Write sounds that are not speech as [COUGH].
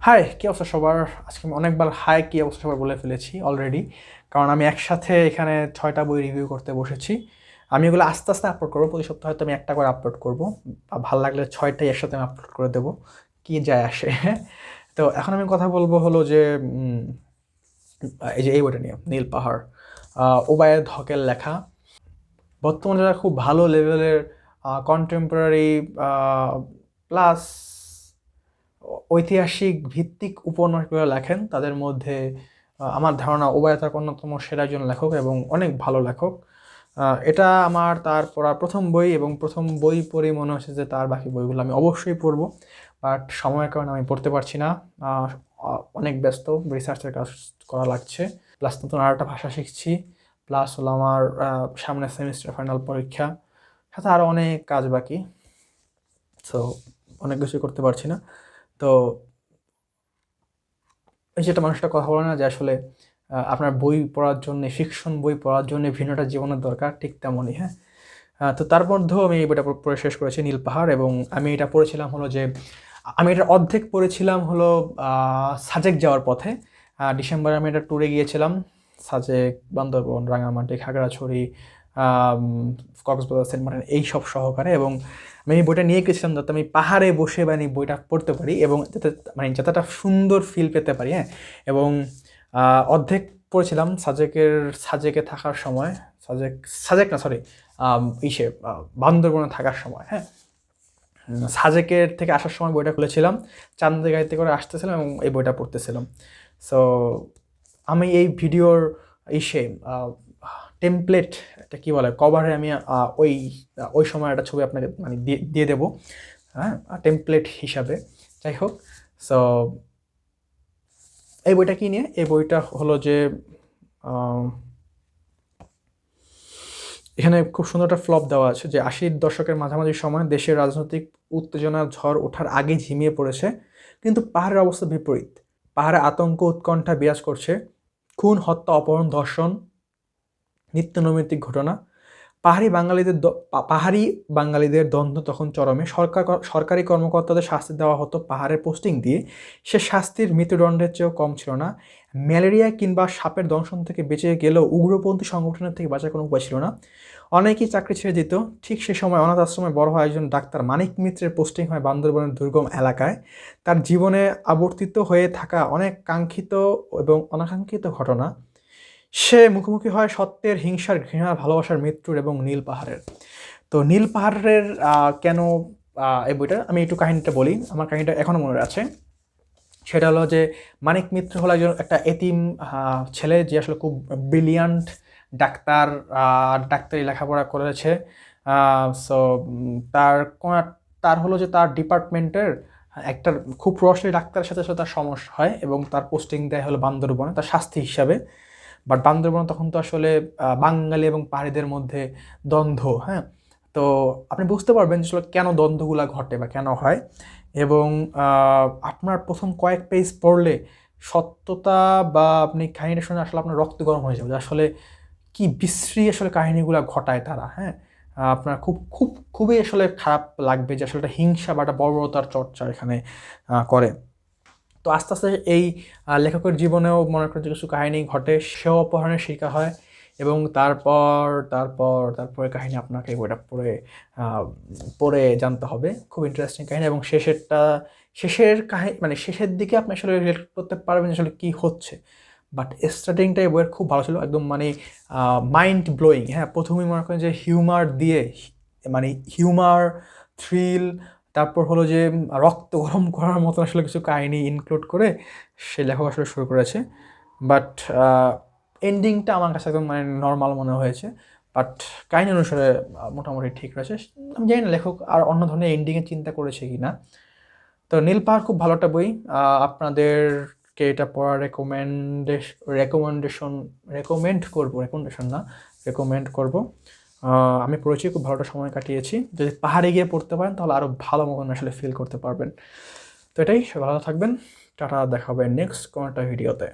High কী অবস্থা সবার? আজকে আমি অনেকবার হাই কী অবস্থা সবার বলে ফেলেছি অলরেডি কারণ আমি একসাথে এখানে ছয়টা বই রিভিউ করতে বসেছি। আমি এগুলো আস্তে আস্তে আপলোড করব। প্রতি সপ্তাহে হয়তো আমি একটা করে আপলোড করব। ভালো লাগলে ছয়টাই একসাথে আমি আপলোড করে দেবো। কী যায় আসে? [LAUGHS] তো এখন আমি কথা বলব হলো যে এই যে এই বইটা নিয়ে, নীল পাহাড়। ওবায়দ হকের লেখা। বর্তমানে যারা খুব ভালো লেভেলের কন্টেম্পোরারি প্লাস ঐতিহাসিক ভিত্তিক উপন্যাসগুলো লেখেন। তাদের মধ্যে আমার ধারণা ওবায়দ হক অন্যতম সেরা একজন লেখক এবং অনেক ভালো লেখক। এটা আমার তার পড়া প্রথম বই এবং প্রথম বই পড়েই মনে হচ্ছে যে তার বাকি বইগুলো আমি অবশ্যই পড়ব। বাট সময়ের কারণে আমি পড়তে পারছি না। অনেক ব্যস্ত রিসার্চের কাজ করা লাগছে। প্লাস নতুন আর একটা ভাষা শিখছি। প্লাস হলো আমার সামনে সেমিস্টার ফাইনাল পরীক্ষা। সাথে আরও অনেক কাজ বাকি। সো অনেক কিছুই করতে পারছি না। তো যেটা মানুষটা কথা বলে না যে আসলে আপনার বই পড়ার জন্য ফিকশন বই পড়ার জন্য ভিন্নটা জীবনের দরকার, ঠিক তেমনই হ্যাঁ? তো তার মধ্যেও আমি এই বইটা পড়ে শেষ করেছি, নীল পাহাড়, এবং আমি এটা পড়েছিলাম হলো যে, আমি এটার অর্ধেক পড়েছিলাম হলো সাজেক যাওয়ার পথে। ডিসেম্বরে আমি এটা ট্যুরে গিয়েছিলাম, সাজেক, বান্দরবন রাঙামাটি খাগড়াছড়ি কক্সবাজার, সেন্ট মার্টিন এই সব সহকারে এবং আমি এই বইটা নিয়ে গেছিলাম যাতে আমি পাহাড়ে বসে মানে বইটা পড়তে পারি এবং যাতে মানে যাতে একটা সুন্দর ফিল পেতে পারি হ্যাঁ? এবং অর্ধেক পড়েছিলাম সাজেকের সাজেকে থাকার সময় সাজেক সাজেক না সরি ইসে বান্দরবনে থাকার সময় হ্যাঁ? সাজেকের থেকে আসার সময় বইটা খুলেছিলাম চান্দের গাড়িতে করে আসতেছিলাম এবং এই বইটা পড়তেছিলাম। সো আমি এই ভিডিওর ইসে টেমপ্লেট এটা কী বলে কভারে আমি ওই ওই সময় একটা ছবি আপনাকে মানে দিয়ে দিয়ে দেবো হ্যাঁ টেমপ্লেট হিসাবে, যাই হোক সো এই বইটা কি নিয়ে? এই বইটা হলো যে এখানে খুব সুন্দর একটা ফ্লপ দেওয়া আছে যে, আশির দশকের মাঝামাঝি সময় দেশের রাজনৈতিক উত্তেজনার ঝড় ওঠার আগে ঝিমিয়ে পড়েছে, কিন্তু পাহাড়ের অবস্থা বিপরীত। পাহাড়ে আতঙ্ক উৎকণ্ঠা বিরাজ করছে, খুন, হত্যা, অপহরণ, ধর্ষণ নিত্য নৈমিত্তিক ঘটনা। পাহাড়ি বাঙালিদের পাহাড়ি বাঙালিদের দ্বন্দ্ব তখন চরমে। সরকার সরকারি কর্মকর্তাদের শাস্তি দেওয়া হতো পাহাড়ের পোস্টিং দিয়ে। সে শাস্তির মৃত্যুদণ্ডের চেয়েও কম ছিল না। ম্যালেরিয়া কিংবা সাপের দংশন থেকে বেঁচে গেলেও উগ্রপন্থী সংগঠনের থেকে বাঁচার কোনো উপায় ছিল না। অনেকেই চাকরি ছেড়ে দিত ঠিক সে সময় অনাথ আশ্রমে বড় হয় একজন ডাক্তার মানিক মিত্রের পোস্টিং হয় বান্দরবনের দুর্গম এলাকায়। তার জীবনে আবর্তিত হয়ে থাকা অনেক কাঙ্ক্ষিত এবং অনাকাঙ্ক্ষিত ঘটনা সে মুখোমুখি হয় সত্যের, হিংসার, ঘৃণার, ভালোবাসার মৃত্যুর এবং নীল পাহাড়ের। তো নীল পাহাড়ের কেন এই বইটা? আমি একটু কাহিনীটা বলি। আমার কাহিনীটা এখনও মনে আছে। সেটা হলো যে মানিক মিত্র হলো একজন, একটা এতিম ছেলে যে আসলে খুব ব্রিলিয়ান্ট ডাক্তার ডাক্তারি লেখাপড়া করেছে। সো তার তার হলো যে তার ডিপার্টমেন্টের একটা খুব প্রভাবশালী ডাক্তারের সাথে সাথে তার সমস্যা হয় এবং তার পোস্টিং দেয় হলো বান্দরবনে, তার শাস্তি হিসাবে। বাট বান্দরবন তখন তো আসলে বাঙালি এবং পাহাড়িদের মধ্যে দ্বন্দ্ব হ্যাঁ? তো আপনি বুঝতে পারবেন আসলে কেন দ্বন্দ্বগুলো ঘটে বা কেন হয়। এবং আপনার প্রথম কয়েক পেজ পড়লে সত্যতা বা আপনি কাহিনীটা শুনে আসলে আপনার রক্ত গরম হয়ে যাবে আসলে কি বিশ্রী আসলে কাহিনীগুলো ঘটায় তারা হ্যাঁ? আপনার খুব খুব, খুবই আসলে খারাপ লাগবে যে আসলে একটা হিংসা বা একটা বর্বরতার চর্চা এখানে করে। তো আস্তে আস্তে এই লেখকের জীবনেও মনে করেন কিছু কাহিনী ঘটে, সেও অপহরণের শিকার হয় এবং তারপর তারপর, তারপরে কাহিনী আপনাকে বইটা পড়ে পড়ে জানতে হবে। খুব ইন্টারেস্টিং কাহিনী এবং শেষেরটা, শেষের কাহিনী মানে শেষের দিকে আপনি আসলে রিলেট করতে পারবেন আসলে কী হচ্ছে। বাট স্টার্টিংটা এই বইয়ের খুব ভালো ছিল, একদম মানে মাইন্ড ব্লোয়িং হ্যাঁ? প্রথমেই মনে করেন যে হিউমার দিয়ে মানে হিউমার থ্রিল তারপর হলো যে রক্ত গরম [LAUGHS] করার মতো আসলে কিছু কাহিনি ইনক্লুড করে সে লেখক আসলে শুরু করেছে। বাট এন্ডিংটা আমার কাছে একদম মানে নর্মাল মনে হয়েছে। বাট কাহিনী অনুসারে মোটামুটি ঠিক রয়েছে। আমি জানি না লেখক আর অন্য ধরনের এন্ডিংয়ের চিন্তা করেছে কি না তো নীল পাহাড় খুব ভালো একটা বই। আপনাদেরকে এটা পড়ার রেকমেন্ডেশন রেকমেন্ডেশন রেকমেন্ড করব রেকমেন্ডেশন না রেকমেন্ড করব। আমি পড়েছি, খুব ভালোটা সময় কাটিয়েছি। যদি পাহাড়ে গিয়ে পড়তে পারেন, তাহলে আরও ভালো মতন আসলে ফিল করতে পারবেন। তো এটাই, ভালো থাকবেন। টাটা, দেখা হবে নেক্সট কোনো একটা ভিডিওতে